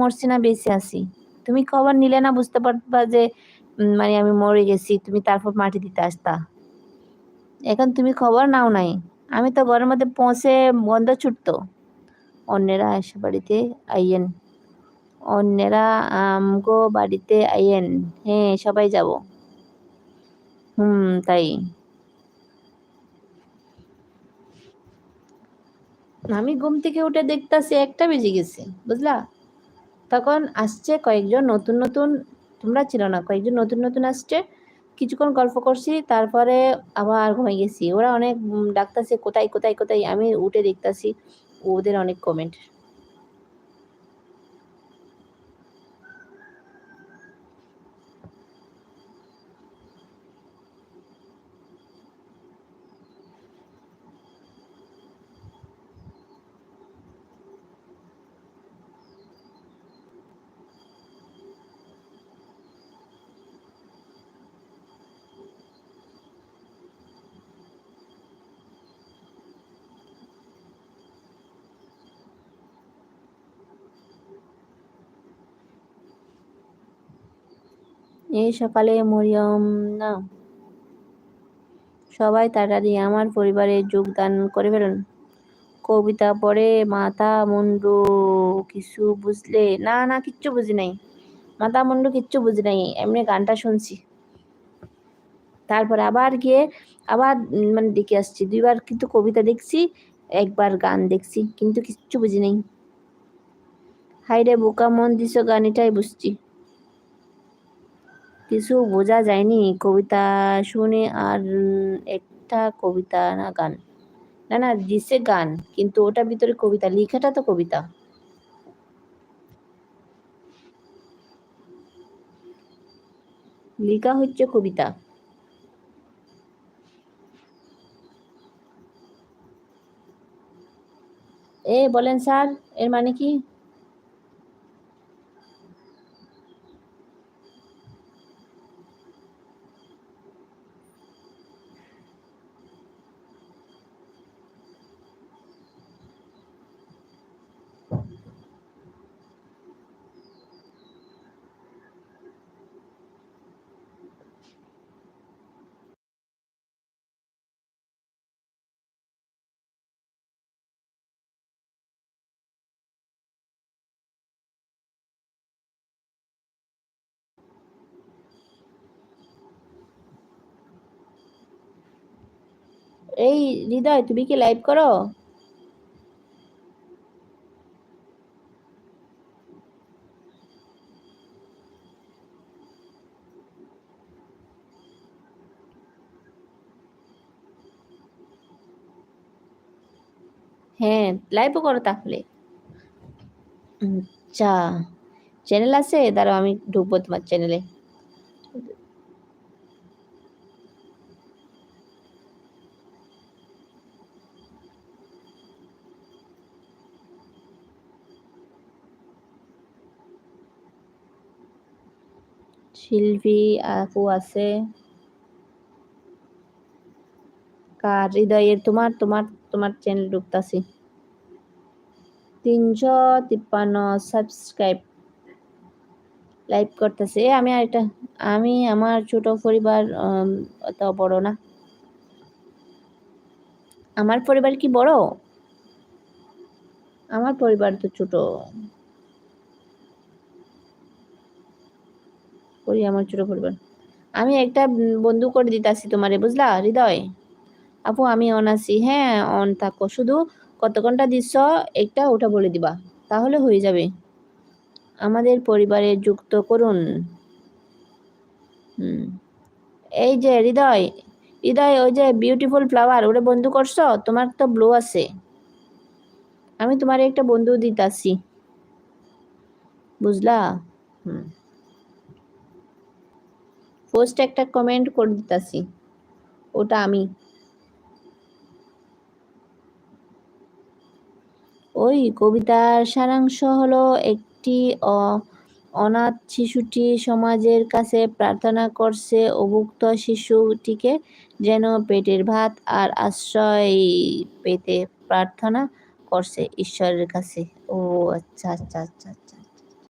মরছি না, বেঁচে আছি। তুমি খবর নিলে না বুঝতে পারবা যে মানে আমি মরে গেছি, তুমি তারপর মাটি দিতে আসতা। এখন তুমি খবর নাও নাই। আমি তো ঘরের মধ্যে পৌঁছে বন্ধ ছুটতো। অন্যেরা এসে বাড়িতে আইয়েন। অন্যেরা আমগো বাড়িতে আইয়েন। হ্যাঁ সবাই যাব। হুম, তাই। আমি ঘুম থেকে উঠে দেখতাছি একটা বেজে গেছে, বুঝলা? তখন আসছে কয়েকজন নতুন নতুন, তোমরা ছিল না, কয়েকজন নতুন নতুন আসছে। কিছুক্ষণ গল্প করছি, তারপরে আবার ঘুমিয়ে গেছি। ওরা অনেক ডাকতেছে, কোথায় কোথায় কোথায়? আমি উঠে দেখতেছি, ওদের অনেক কমেন্ট এই সকালে মরিয়ম, না, সবাই তাড়াতাড়ি আমার পরিবারে যোগদান করে ফেলুন। কবিতা পড়ে মাথা মুন্ডু কিছু বুঝলে, না না, কিচ্ছু বুঝি নাই। মাথা মুন্ডু কিচ্ছু বুঝি নাই, এমনি গানটা শুনছি। তারপর আবার গিয়ে আবার মানে দেখে আসছি। দুইবার কিন্তু কবিতা দেখছি, একবার গান দেখছি, কিন্তু কিচ্ছু বুঝি নাই। হাইরে বোকা মন দিছ গান এটাই বুঝছি। কিছু বোঝা যায়নি কবিতা শুনে, আর একটা কবিতা না, গান। না না, দিছে গান, কিন্তু ওটার ভিতরে কবিতা, লেখাটা তো কবিতা। লেখা হচ্ছে কবিতা। এ, বলেন স্যার, এর মানে কি? এই হৃদয়, তুমি কি লাইভ করো? হ্যাঁ লাইভও করো তাহলে। আচ্ছা চ্যানেল আছে? দাঁড়াও, আমি ঢুকবো তোমার চ্যানেলে শিল্পী আপু আছে। কার? হৃদয়ের তোমার তোমার তোমার চ্যানেল ঢুকতাছি। তিনশো তিপ্পান্ন সাবস্ক্রাইব লাইভ করতেছে। এ, আমি আর এটা আমি আমার ছোট পরিবার অত বড় না। আমার পরিবার কি বড়? আমার পরিবার তো ছোট। ওই আমার ছোট পরিবার। আমি একটা বন্ধু করে দিতাছি তোমারে, বুঝলা? হৃদয়। আপু, আমি অন আছি। হ্যাঁ অন থাকো। শুধু কত ঘণ্টা দিচ্ছ, একটা ওটা বলে দিবা। তাহলে হয়ে যাবে। আমাদের পরিবারে যুক্ত করুন। হুম। এই যে, হৃদয়। হৃদয়, ওই যে বিউটিফুল ফ্লাওয়ার ওটা বন্ধু করছ? তোমার তো ব্লু আছে। আমি তোমার একটা বন্ধু দিতাছি। বুঝলা? হুম। পোস্ট একটা কমেন্ট করে দিতাছি। ওটা আমি। ওই কবিতার সারাংশ হলো একটি অনাথ শিশুটি সমাজের কাছে প্রার্থনা করছে, অভুক্ত শিশুটিকে যেন পেটের ভাত আর আশ্রয় পেতে প্রার্থনা করছে ঈশ্বরের কাছে। ও আচ্ছা আচ্ছা আচ্ছা আচ্ছা।